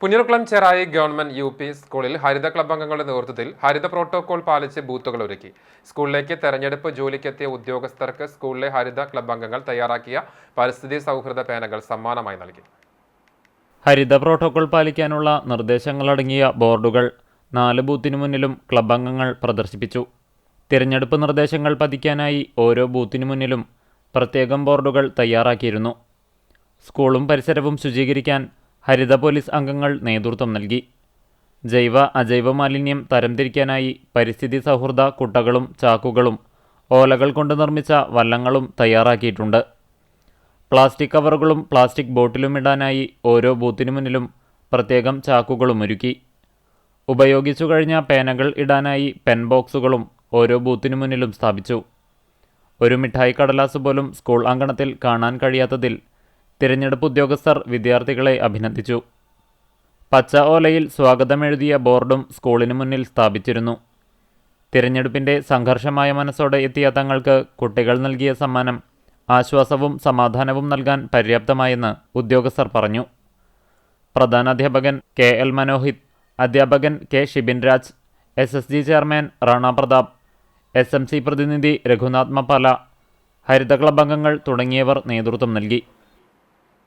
Punnoorkulam Cherai government U P സ്കൂളിൽ Haritha club അംഗങ്ങളുടെ നേതൃത്വത്തിൽ ഹരിത പ്രോട്ടോകോൾ പാലിച്ച് ബൂത്തുകൾ ഒരുക്കി. സ്കൂളിലേക്ക് തെരഞ്ഞെടുപ്പ് ജോലിക്കെത്തിയ ഉദ്യോഗസ്ഥർക്ക് സ്കൂളിലെ ഹരിത ക്ലബ് അംഗങ്ങൾ തയ്യാറാക്കിയ പരിസ്ഥിതി സൗഹൃദ പേനകൾ സമ്മാനമായി നൽകി. ഹരിത പ്രോട്ടോകോൾ പാലിക്കാനുള്ള നിർദ്ദേശങ്ങളടങ്ങിയ ബോർഡുകൾ നാല് ബൂത്തിനു മുന്നിലും ക്ലബ് അംഗങ്ങൾ പ്രദർശിപ്പിച്ചു. തിരഞ്ഞെടുപ്പ് നിർദ്ദേശങ്ങൾ പതിക്കാനായി ഓരോ ബൂത്തിനു മുന്നിലും പ്രത്യേകം ബോർഡുകൾ തയ്യാറാക്കിയിരുന്നു. സ്കൂളും പരിസരവും ശുചീകരിക്കാൻ ഹരിത പോലീസ് അംഗങ്ങൾ നേതൃത്വം നൽകി. ജൈവ അജൈവ മാലിന്യം തരംതിരിക്കാനായി പരിസ്ഥിതി സൗഹൃദ കുട്ടകളും ചാക്കുകളും ഓലകൾ കൊണ്ട് നിർമ്മിച്ച വല്ലങ്ങളും തയ്യാറാക്കിയിട്ടുണ്ട്. പ്ലാസ്റ്റിക് കവറുകളും പ്ലാസ്റ്റിക് ബോട്ടിലും ഇടാനായി ഓരോ ബൂത്തിനു മുന്നിലും പ്രത്യേകം ചാക്കുകളും ഒരുക്കി. ഉപയോഗിച്ചു കഴിഞ്ഞ പേനകൾ ഇടാനായി പെൻ ബോക്സുകളും ഓരോ ബൂത്തിനു മുന്നിലും സ്ഥാപിച്ചു. ഒരു മിഠായി കടലാസ് പോലും സ്കൂൾ അങ്കണത്തിൽ കാണാൻ കഴിയാത്തതിൽ തിരഞ്ഞെടുപ്പ് ഉദ്യോഗസ്ഥർ വിദ്യാർത്ഥികളെ അഭിനന്ദിച്ചു. പച്ച ഓലയിൽ സ്വാഗതമെഴുതിയ ബോർഡും സ്കൂളിന് മുന്നിൽ സ്ഥാപിച്ചിരുന്നു. തിരഞ്ഞെടുപ്പിന്റെ സംഘർഷമായ മനസ്സോടെ എത്തിയ തങ്ങൾക്ക് കുട്ടികൾ നൽകിയ സമ്മാനം ആശ്വാസവും സമാധാനവും നൽകാൻ പര്യാപ്തമായെന്ന് ഉദ്യോഗസ്ഥർ പറഞ്ഞു. പ്രധാനാധ്യാപകൻ കെ എൽ മനോഹിത് അധ്യാപകൻ K Shibin Raj S S G chairman Rana Pratap S M C പ്രതിനിധി രഘുനാഥ് മപ്പാല ക്ലബ് അംഗങ്ങൾ തുടങ്ങിയവർ നേതൃത്വം നൽകി.